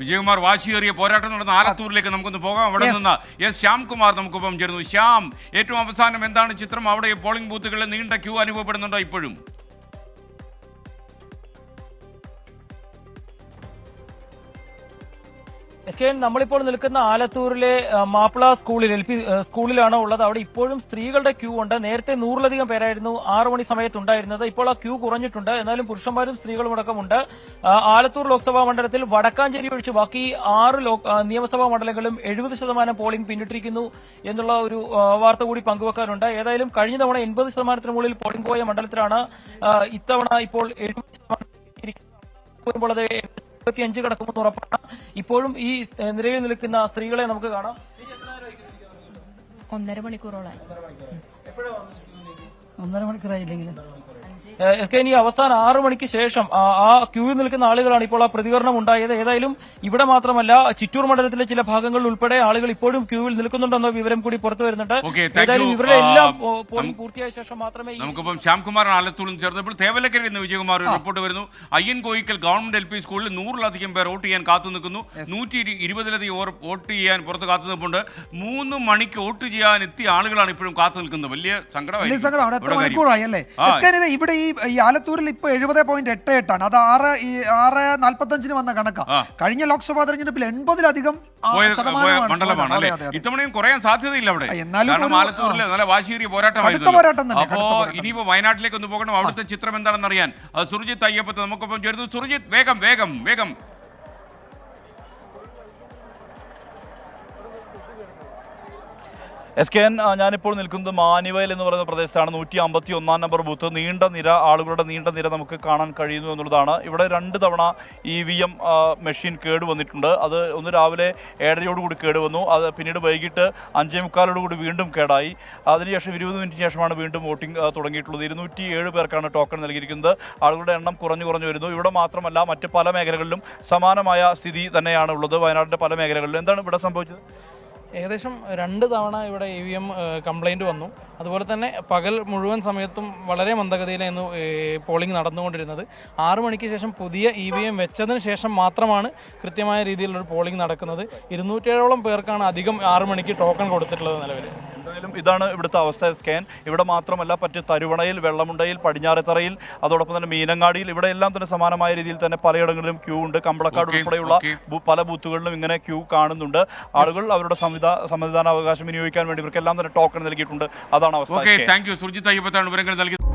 വിജയകുമാർ വാശിയേറിയ പോരാട്ടം നടന്ന ആലത്തൂരിലേക്ക് നമുക്കൊന്ന് പോകാം. അവിടെ നിന്ന് എസ് ശ്യാംകുമാർ നമുക്കൊപ്പം ചേരുന്നു. ശ്യാം ഏറ്റവും അവസാനം എന്താണ് ചിത്രം? അവിടെ പോളിംഗ് ബൂത്തുകളിൽ നീണ്ട ക്യൂ അനുഭവപ്പെടുന്നുണ്ടോ ഇപ്പോഴും? എസ് കെ നമ്മളിപ്പോൾ നിൽക്കുന്ന ആലത്തൂരിലെ മാപ്പിള സ്കൂളിൽ എൽ പി സ്കൂളിലാണ് ഉള്ളത്. അവിടെ ഇപ്പോഴും സ്ത്രീകളുടെ ക്യൂ ഉണ്ട്. നേരത്തെ നൂറിലധികം പേരായിരുന്നു ആറു മണി സമയത്ത് ഉണ്ടായിരുന്നത്. ഇപ്പോൾ ആ ക്യൂ കുറഞ്ഞിട്ടുണ്ട്. എന്നാലും പുരുഷന്മാരും സ്ത്രീകളും അടക്കമുണ്ട് ആലത്തൂർ ലോക്സഭാ മണ്ഡലത്തിൽ വടക്കാഞ്ചേരി ഒഴിച്ച് ബാക്കി ആറ് നിയമസഭാ മണ്ഡലങ്ങളും എഴുപത് ശതമാനം പോളിംഗ് പിന്നിട്ടിരിക്കുന്നു എന്നുള്ള ഒരു വാർത്ത കൂടി പങ്കുവെക്കാനുണ്ട്. ഏതായാലും കഴിഞ്ഞ തവണ എൺപത് ശതമാനത്തിന് മുകളിൽ പോളിംഗ് പോയ മണ്ഡലത്തിലാണ് ഇത്തവണ ഇപ്പോൾ എഴുപത് ശതമാനം വരുമ്പോൾ അഞ്ച് കിടക്കുമ്പോൾ കടക്കുമെന്ന് ഉറപ്പാണ് ഇപ്പോഴും ഈ നിരയിൽ നിൽക്കുന്ന സ്ത്രീകളെ നമുക്ക് കാണാം. ഒന്നര മണിക്കൂറോളായി ഒന്നര മണിക്കൂറായില്ലെങ്കിൽ എസ് കെ ഇനി അവസാനം ആറു മണിക്ക് ശേഷം ആ ക്യൂവിൽ നിൽക്കുന്ന ആളുകളാണ് ഇപ്പോൾ ആ പ്രതികരണം ഉണ്ടായത്. ഏതായാലും ഇവിടെ മാത്രമല്ല ചിറ്റൂർ മണ്ഡലത്തിലെ ചില ഭാഗങ്ങളിൽ ഉൾപ്പെടെ ആളുകൾ ഇപ്പോഴും ക്യൂവിൽ നിൽക്കുന്നുണ്ടെന്ന വിവരം കൂടി പുറത്തു വരുന്നുണ്ട്. ഏതായാലും ഇവരുടെ എല്ലാം പോളിംഗ് പൂർത്തിയായ ശേഷം മാത്രമേ നമുക്കിപ്പം ശ്യാംകുമാർ ആലത്തൂരിൽ ചേർന്നപ്പോൾ തേവലക്കരയിൽ നിന്ന് വിജയകുമാർ റിപ്പോർട്ട് വരുന്നു. Ayyan Koickal government L P സ്കൂളിൽ നൂറിലധികം പേർ വോട്ട് ചെയ്യാൻ കാത്തു നിൽക്കുന്നു. നൂറ്റി ഇരു- ഇരുപതിലധികം ഓർ വോട്ട് ചെയ്യാൻ പുറത്ത് കാത്തു നിൽപ്പുണ്ട്. മൂന്ന് മണിക്ക് വോട്ട് ചെയ്യാൻ എത്തിയ ആളുകളാണ് ഇപ്പോഴും കാത്തു നിൽക്കുന്നത്. വലിയ സങ്കടമായി സങ്കടമാണ് എത്ര മണിക്കൂറായി അല്ലേ? എസ് കെ ഇത് ഇവിടെ ഈ ഈ ആലത്തൂരിൽ ഇപ്പൊ എഴുപത് പോയിന്റ് എട്ട് എട്ടാണ്. അത് ആറ് ഈ ആറ് നാല്പത്തഞ്ചിന് വന്ന കണക്ക. കഴിഞ്ഞ ലോക്സഭാ തെരഞ്ഞെടുപ്പിൽ എൺപതിലധികം ആ, പോയ ശതമാനമാണ് പോയ. മണ്ഡലമാണ് അതെ, അല്ലേ? അതെ, അതെ. ഇത്തവണയും കുറയാൻ സാധ്യതയില്ല അവിടെ. ആ, എന്നാലും കാരണം ഒരു- ആലത്തൂരിൽ ആ. നല്ല വാശിയേറിയ കടുത്ത പോരാട്ടമായിരുന്നു പോരാട്ടം തന്നെ, അപ്പോ കടുത്ത പോരാട്ടം. ഇനിയിപ്പോ വയനാട്ടിലേക്ക് ഒന്ന് പോകണം. അവിടുത്തെ ചിത്രം എന്താണെന്ന് അറിയാൻ സുർജിത് സുർജിത്ത് അയ്യപ്പത്ത് നമുക്കൊപ്പം ചേരുന്നു. സുർജിത്ത് വേഗം വേഗം വേഗം. എസ് കെ എൻ ഞാനിപ്പോൾ നിൽക്കുന്നത് മാനിവയൽ എന്ന് പറയുന്ന പ്രദേശത്താണ്. നൂറ്റി അമ്പത്തി ഒന്നാം നമ്പർ ബൂത്ത്. നീണ്ട നിര ആളുകളുടെ നീണ്ട നിര നമുക്ക് കാണാൻ കഴിയുന്നു എന്നുള്ളതാണ്. ഇവിടെ രണ്ട് തവണ ഇ വി എം മെഷീൻ കേടുവന്നിട്ടുണ്ട് അത് ഒന്ന് രാവിലെ ഏഴരയോടുകൂടി കേടുവന്നു അത് പിന്നീട് വൈകിട്ട് അഞ്ചേ മുക്കാലോടുകൂടി വീണ്ടും കേടായി. അതിനുശേഷം ഇരുപത് മിനിറ്റിന് ശേഷമാണ് വീണ്ടും വോട്ടിംഗ് തുടങ്ങിയിട്ടുള്ളത്. ഇരുന്നൂറ്റി ഏഴ് പേർക്കാണ് ടോക്കൺ നൽകിയിരിക്കുന്നത്. ആളുകളുടെ എണ്ണം കുറഞ്ഞു കുറഞ്ഞു വരുന്നു. ഇവിടെ മാത്രമല്ല മറ്റ് പല മേഖലകളിലും സമാനമായ സ്ഥിതി തന്നെയാണ് ഉള്ളത്. വയനാടിന്റെ പല മേഖലകളിലും. എന്താണ് ഇവിടെ സംഭവിച്ചത്? ഏകദേശം രണ്ട് തവണ ഇവിടെ ഇ വി എം കംപ്ലൈന്റ് വന്നു. അതുപോലെ തന്നെ പകൽ മുഴുവൻ സമയത്തും വളരെ മന്ദഗതിയിലായിരുന്നു പോളിംഗ് നടന്നുകൊണ്ടിരുന്നത്. ആറു മണിക്ക് ശേഷം പുതിയ ഇ വി എം വെച്ചതിന് ശേഷം മാത്രമാണ് കൃത്യമായ രീതിയിലുള്ള പോളിംഗ് നടക്കുന്നത്. ഇരുന്നൂറ്റേഴോളം പേർക്കാണ് അധികം ആറു മണിക്ക് ടോക്കൺ കൊടുത്തിട്ടുള്ളത് നിലവിൽ എന്തായാലും ഇതാണ് ഇവിടുത്തെ അവസ്ഥ സ്കാൻ. ഇവിടെ മാത്രമല്ല മറ്റ് തരുവണയിൽ വെള്ളമുണ്ടയിൽ പടിഞ്ഞാറത്തറയിൽ അതോടൊപ്പം തന്നെ മീനങ്ങാടിയിൽ ഇവിടെ എല്ലാം തന്നെ സമാനമായ രീതിയിൽ തന്നെ പലയിടങ്ങളിലും ക്യൂ ഉണ്ട്. കമ്പളക്കാട് ഉൾപ്പെടെയുള്ള പല ബൂത്തുകളിലും ഇങ്ങനെ ക്യൂ കാണുന്നുണ്ട്. ആളുകൾ അവരുടെ സംവിധാ സമ്മതിദാനാവകാശം വിനിയോഗിക്കാൻ വേണ്ടി ഇവർക്കെല്ലാം തന്നെ ടോക്കൺ നൽകിയിട്ടുണ്ട്. അതാണ് അവസ്ഥ. താങ്ക് യു സുർജിത്ത് അയ്യപ്പത്താണ് വിവരങ്ങൾ നൽകിയത്